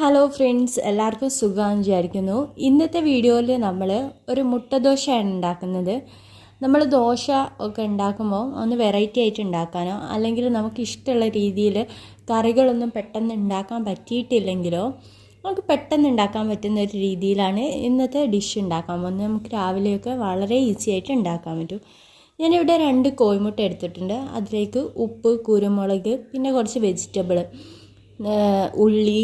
Hello friends എല്ലാവർക്കും സുഖമാണെന്ന് വിചാരിക്കുന്നു. ഇന്നത്തെ വീഡിയോയിൽ നമ്മൾ ഒരു മുട്ട ദോശയാണ് ഉണ്ടാക്കുന്നത്. നമ്മൾ ദോശ ഒക്കെ ഉണ്ടാക്കുമ്പോൾ ഒന്ന് വെറൈറ്റി ആയിട്ട് ഉണ്ടാക്കാനോ അല്ലെങ്കിൽ നമുക്ക് ഇഷ്ടമുള്ള രീതിയിൽ കറികളൊന്നും പെട്ടെന്ന് ഉണ്ടാക്കാൻ പറ്റിയിട്ടില്ലെങ്കിലോ നമുക്ക് പെട്ടെന്ന് ഉണ്ടാക്കാൻ പറ്റുന്ന ഒരു രീതിയിലാണ് ഇന്നത്തെ ഡിഷ് ഉണ്ടാക്കാൻ പോകുന്നത്. നമുക്ക് രാവിലെയൊക്കെ വളരെ ഈസി ആയിട്ട് ഉണ്ടാക്കാൻ പറ്റും. ഞാനിവിടെ രണ്ട് കോഴിമുട്ട എടുത്തിട്ടുണ്ട്. അതിലേക്ക് ഉപ്പ് കുരുമുളക് പിന്നെ കുറച്ച് വെജിറ്റബിൾ ഉള്ളി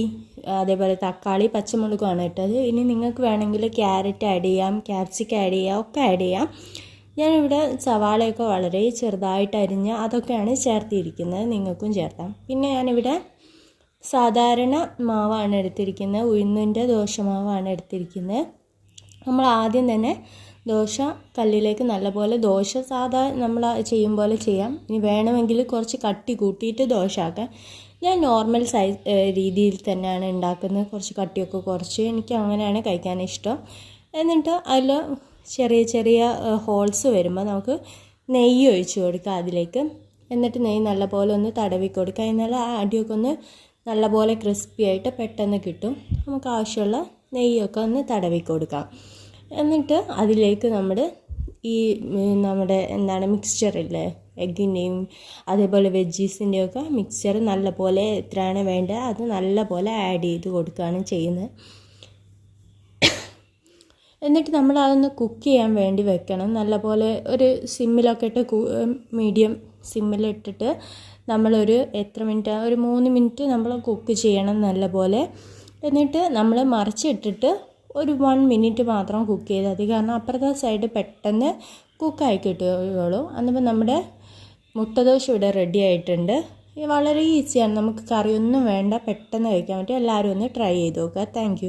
അതേപോലെ തക്കാളി പച്ചമുളകുമാണ് ഇട്ടത്. ഇനി നിങ്ങൾക്ക് വേണമെങ്കിൽ ക്യാരറ്റ് ആഡ് ചെയ്യാം ക്യാപ്സിക്കം ആഡ് ചെയ്യാം ഒക്കെ ആഡ് ചെയ്യാം. ഞാനിവിടെ സവാളയൊക്കെ വളരെ ചെറുതായിട്ട് അരിഞ്ഞ് അതൊക്കെയാണ് ചേർത്തിരിക്കുന്നത്. നിങ്ങൾക്കും ചേർത്താം പിന്നെ ഞാനിവിടെ സാധാരണ മാവാണ് എടുത്തിരിക്കുന്നത്. ഉഴുന്നിന്റെ ദോശമാവാണ് എടുത്തിരിക്കുന്നത്. നമ്മൾ ആദ്യം തന്നെ ദോശ കല്ലിലേക്ക് നല്ലപോലെ ദോശ സാധാ നമ്മൾ ചെയ്യും പോലെ ചെയ്യാം. ഇനി വേണമെങ്കിൽ കുറച്ച് കട്ടി കൂട്ടിയിട്ട് ദോശ ആക്കാം. ഞാൻ നോർമൽ സൈസ് രീതിയിൽ തന്നെയാണ് ഉണ്ടാക്കുന്നത്. കുറച്ച് കട്ടിയൊക്കെ കുറച്ച് എനിക്ക് അങ്ങനെയാണ് കഴിക്കാൻ ഇഷ്ടം. എന്നിട്ട് അതിൽ ചെറിയ ചെറിയ ഹോൾസ് വരുമ്പോൾ നമുക്ക് നെയ്യ് ഒഴിച്ചു കൊടുക്കാം അതിലേക്ക്. എന്നിട്ട് നെയ്യ് നല്ലപോലെ ഒന്ന് തടവി കൊടുക്കുക എന്നാൽ ആ അടിയൊക്കെ ഒന്ന് നല്ലപോലെ ക്രിസ്പി ആയിട്ട് പെട്ടെന്ന് കിട്ടും. നമുക്ക് ആവശ്യമുള്ള നെയ്യൊക്കെ ഒന്ന് തടവി കൊടുക്കാം. എന്നിട്ട് അതിലേക്ക് നമ്മൾ ഈ നമ്മുടെ എന്താണ് മിക്സ്ചർ മിക്സ്ചറില്ലേ എഗ്ഗിന്റെയും അതേപോലെ വെജീസിന്റെയും ഒക്കെ മിക്സ്ചർ നല്ലപോലെ എത്രയാണ് വേണ്ടത് അത് നല്ല പോലെ ആഡ് ചെയ്ത് കൊടുക്കുകയാണ് ചെയ്യുന്നത്. എന്നിട്ട് നമ്മൾ അതൊന്ന് കുക്ക് ചെയ്യാൻ വേണ്ടി വെക്കണം. നല്ലപോലെ ഒരു സിമ്മിലൊക്കെ ഇട്ട് മീഡിയം സിമ്മിലിട്ടിട്ട് നമ്മളൊരു എത്ര മിനിറ്റ് ഒരു മൂന്ന് മിനിറ്റ് നമ്മൾ കുക്ക് ചെയ്യണം നല്ലപോലെ. എന്നിട്ട് നമ്മൾ മറിച്ചിട്ടിട്ട് ഒരു വൺ മിനിറ്റ് മാത്രം കുക്ക് ചെയ്താൽ മതി. കാരണം അപ്പുറത്തെ സൈഡ് പെട്ടെന്ന് കുക്കായി കിട്ടുകയുള്ളൂ. അന്നിപ്പോൾ നമ്മുടെ മുട്ടദോശ ഇവിടെ റെഡി ആയിട്ടുണ്ട്. വളരെ ഈസിയാണ് നമുക്ക് കറിയൊന്നും വേണ്ട. പെട്ടെന്ന് കഴിക്കാൻ പറ്റും. എല്ലാവരും ഒന്ന് ട്രൈ ചെയ്ത് നോക്കുക. താങ്ക്